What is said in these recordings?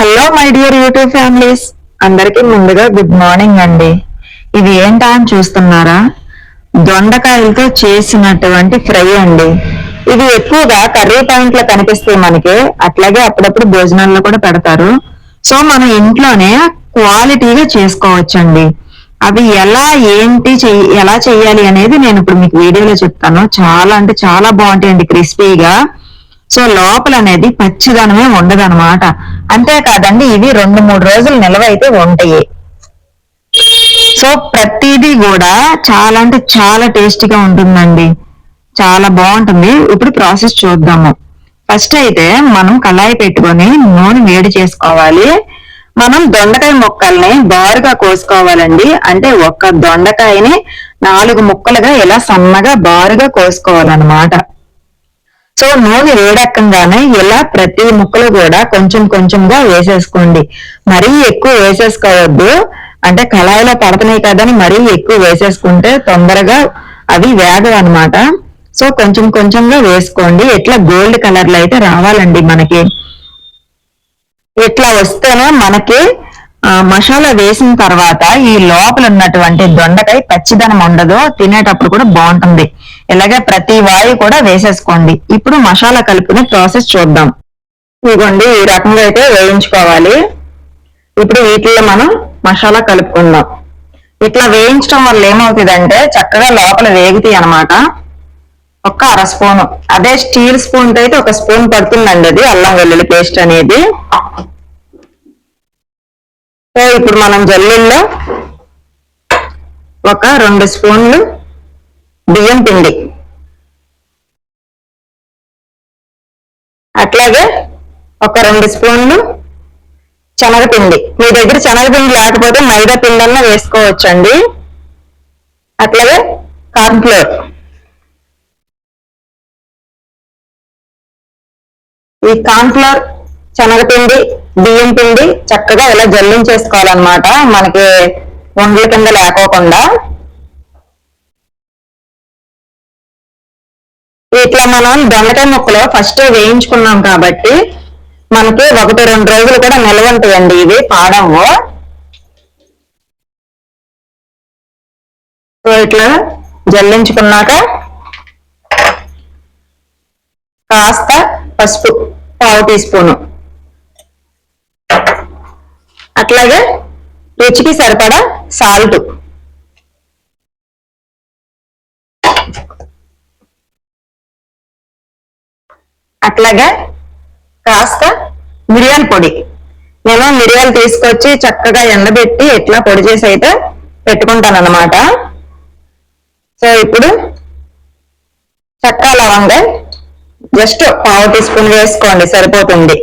Hello my dear YouTube families అందరికీ ముందుగా good morning అండి. ఇది ఏంటా అని చూస్తున్నారా? దొండకాయలతో చేసినటువంటి ఫ్రై అండి. ఇది ఎక్కువగా కర్రీ పాయింట్లో కనిపిస్తాయి మనకి అట్లాగే అప్పుడప్పుడు భోజనాల్లో కూడా పెడతారు. సో మనం ఇంట్లోనే క్వాలిటీగా చేసుకోవచ్చండి. అవి ఎలా ఏంటి చెయ్యి ఎలా చేయాలి అనేది నేను ఇప్పుడు మీకు వీడియోలో చెప్తాను. చాలా అంటే చాలా బాగుంటాయండి క్రిస్పీగా సో లోపల అనేది పచ్చిదనమే ఉండదనమాట అంతేకాదండి ఇవి రెండు మూడు రోజులు నిల్వ అయితే ఉంటాయి. సో ప్రతిదీ కూడా చాలా అంటే చాలా టేస్టీగా ఉంటుందండి. చాలా బాగుంటుంది. ఇప్పుడు ప్రాసెస్ చూద్దాము. ఫస్ట్ అయితే మనం కళాయి పెట్టుకొని నూనె వేడి చేసుకోవాలి. మనం దొండకాయ ముక్కల్ని బారుగా కోసుకోవాలండి. అంటే ఒక్క దొండకాయని నాలుగు ముక్కలుగా ఇలా సన్నగా బారుగా కోసుకోవాలన్నమాట. సో నూనె వేడెక్కంగానే ఇలా ప్రతి ముక్కలు కూడా కొంచెం కొంచెంగా వేసేసుకోండి. మరీ ఎక్కువ వేసేసుకోవద్దు. అంటే కళాయిలో పడుతున్నాయి కదని మరీ ఎక్కువ వేసేసుకుంటే తొందరగా అవి వేగవు అనమాట సో కొంచెం కొంచెంగా వేసుకోండి. ఇట్లా గోల్డ్ కలర్లో అయితే రావాలండి మనకి. ఇట్లా వస్తేనే మనకి ఆ, మసాలా వేసిన తర్వాత ఈ లోపల ఉన్నటువంటి దొండకాయ పచ్చిదనం ఉండదు తినేటప్పుడు కూడా బాగుంటుంది. ఇలాగే ప్రతి వాయి కూడా వేసేసుకోండి. ఇప్పుడు మసాలా కలుపుకునే ప్రాసెస్ చూద్దాం. ఇదిగోండి ఈ రకంగా అయితే వేయించుకోవాలి. ఇప్పుడు వీటిలో మనం మసాలా కలుపుకుందాం. ఇట్లా వేయించడం వల్ల ఏమవుతుందంటే చక్కగా లోపల వేగుతాయి అనమాట ఒక్క అర స్పూను. అదే స్టీల్ స్పూన్ అయితే ఒక స్పూన్ పడుతుందండి అది అల్లం వెల్లుల్లి పేస్ట్ అనేది. సో ఇప్పుడు మనం జల్లుల్లో ఒక రెండు స్పూన్లు బియ్యం పిండి. అట్లాగే ఒక రెండు స్పూన్లు శనగపిండి. మీ దగ్గర శనగపిండి లేకపోతే మైదా పిండి అన్న వేసుకోవచ్చండి. అట్లాగే కార్న్ఫ్లోర్. ఈ కార్న్ఫ్లోర్ శనగపిండి బియ్యం పిండి చక్కగా ఇలా జల్లించేసుకోవాలన్నమాట మనకి వండ్ల కింద లేకోకుండా. ఇట్లా మనం దొండకాయ ముక్కలు ఫస్ట్ వేయించుకున్నాం కాబట్టి మనకి ఒకటి రెండు రోజులు కూడా నిల్వ ఉంటాయండి ఇవి పాడము సో ఇట్లా జల్లించుకున్నాక కాస్త పసుపు పావు టీ స్పూను. అట్లాగే రుచికి సరిపడా సాల్ట్. అట్లాగే కాస్త మిరియాల పొడి. నేను మిరియాలు తీసుకొచ్చి చక్కగా ఎండబెట్టి ఇట్లా పొడి చేసి అయితే పెట్టుకుంటాను అనమాట సో ఇప్పుడు చక్క లవంగా జస్ట్ పావు టీ స్పూన్ వేసుకోండి సరిపోతుంది.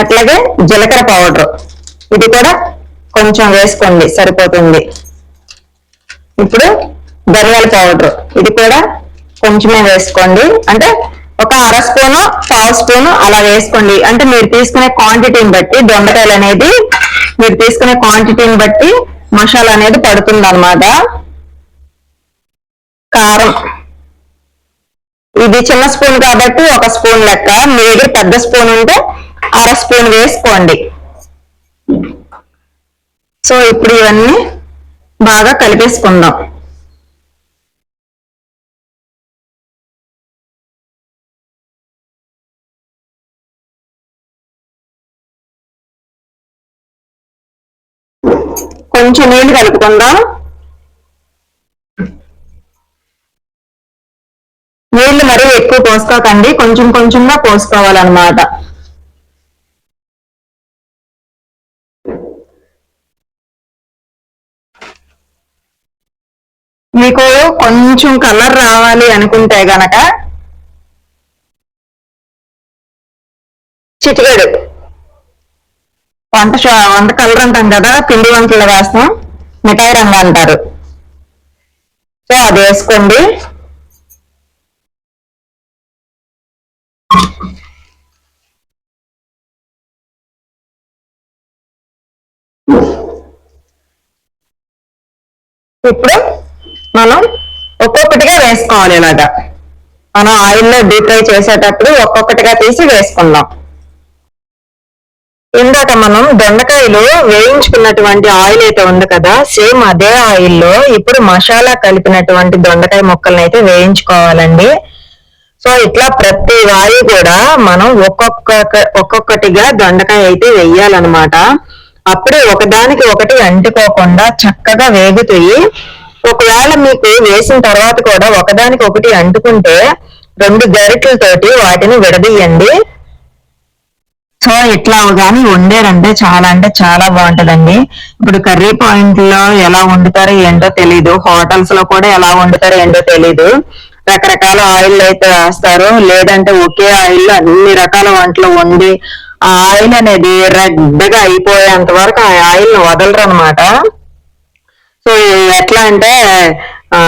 అట్లాగే జీలకర్ర పౌడర్ ఇది కూడా కొంచెం వేసుకోండి సరిపోతుంది. ఇప్పుడు ధనియాల పౌడర్ ఇది కూడా కొంచెమే వేసుకోండి. అంటే ఒక అర స్పూను పావు స్పూను అలా వేసుకోండి. అంటే మీరు తీసుకునే క్వాంటిటీని బట్టి దొండకాయలు అనేది మీరు తీసుకునే క్వాంటిటీని బట్టి మసాలా అనేది పడుతుంది అనమాట కారం. ఇది చిన్న స్పూన్ కాబట్టి ఒక స్పూన్ లెక్క. మీ దగ్గర పెద్ద స్పూన్ ఉంటే అర స్పూన్ వేసుకోండి. సో ఇప్పుడు ఇవన్నీ బాగా కలిపేసుకుందాం. కొంచెం నీళ్ళు కలుపుకుందాం. నీళ్ళు మరీ ఎక్కువ పోసుకోకండి. కొంచెం కొంచెంగా పోసుకోవాలన్నమాట. మీకు కొంచెం కలర్ రావాలి అనుకుంటే గనక చిటికెడు. వంట వంట కలర్ అంటాం కదా పిండి వంటలు వేస్తాం మిఠాయి రంగు అంటారు. సో అది వేసుకోండి. ఇప్పుడు వేసుకోవాలి ఇలాగా మనం ఆయిల్లో డీప్ ఫ్రై చేసేటప్పుడు ఒక్కొక్కటిగా తీసి వేసుకుందాం. ఇందాక మనం దొండకాయలు వేయించుకున్నటువంటి ఆయిల్ అయితే ఉంది కదా సేమ్ అదే ఆయిల్లో ఇప్పుడు మసాలా కలిపినటువంటి దొండకాయ ముక్కల్ని అయితే వేయించుకోవాలండి. సో ఇట్లా ప్రతి వాయి కూడా మనం ఒక్కొక్క ఒక్కొక్కటిగా దొండకాయ అయితే వేయాలన్నమాట. అప్పుడే ఒకదానికి ఒకటి అంటుకోకుండా చక్కగా వేగుతాయి ఒకవేళ మీకు వేసిన తర్వాత కూడా ఒకదానికి ఒకటి అంటుకుంటే రెండు గరిటలతోటి వాటిని విడదీయండి. సో ఇట్లా కానీ వండారంటే చాలా అంటే చాలా బాగుంటదండి. ఇప్పుడు కర్రీ పాయింట్లో ఎలా వండుతారో ఏంటో తెలీదు. హోటల్స్లో కూడా ఎలా వండుతారో ఏంటో తెలీదు. రకరకాల ఆయిల్ అయితే వేస్తారు. లేదంటే ఒకే ఆయిల్ అన్ని రకాల వంటలు వండి ఆ ఆయిల్ అనేది రెడ్డగా అయిపోయేంత వరకు ఆ ఆయిల్ వదలరు అనమాట సో ఎట్లా అంటే ఆ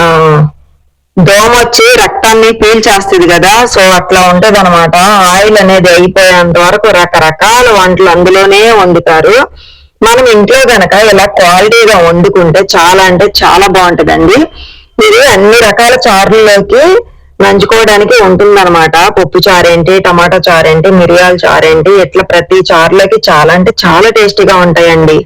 దోమ వచ్చి రక్తాన్ని పీల్చేస్తుంది కదా సో అట్లా ఉంటది అనమాట ఆయిల్ అనేది అయిపోయేంత వరకు రకరకాల వంటలు అందులోనే వండుతారు. మనం ఇంట్లో గనక ఇలా క్వాలిటీగా వండుకుంటే చాలా అంటే చాలా బాగుంటదండి. ఇది అన్ని రకాల చారుల్లోకి నంచుకోవడానికి ఉంటుందన్నమాట. పప్పు చారేంటి టమాటా చారేంటి మిరియాల చారేంటి ఇట్లా ప్రతి చారులోకి చాలా అంటే చాలా టేస్టీగా ఉంటాయండి.